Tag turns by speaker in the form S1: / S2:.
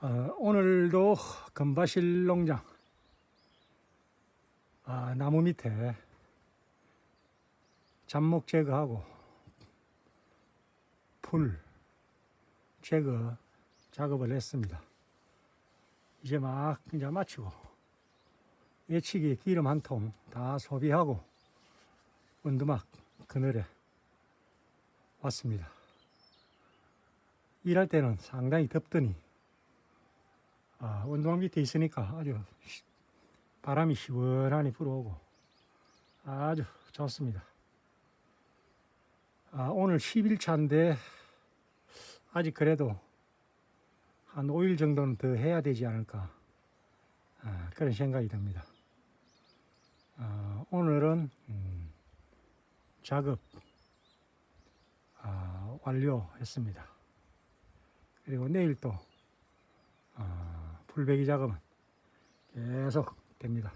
S1: 어, 오늘도 금바실 농장 아, 나무 밑에 잡목 제거하고 풀 제거 작업을 했습니다. 이제 막 이제 마치고 예치기 기름 한 통 다 소비하고 원두막 그늘에 왔습니다. 일할 때는 상당히 덥더니 아, 원두막 밑에 있으니까 아주 시- 바람이 시원하니 불어오고 아주 좋습니다. 아, 오늘 10일차인데 아직 그래도 한 5일 정도는 더 해야 되지 않을까 아, 그런 생각이 듭니다. 아, 오늘은 음, 작업 아, 완료했습니다. 그리고 내일 또 아, 풀베기 작업은 계속 됩니다.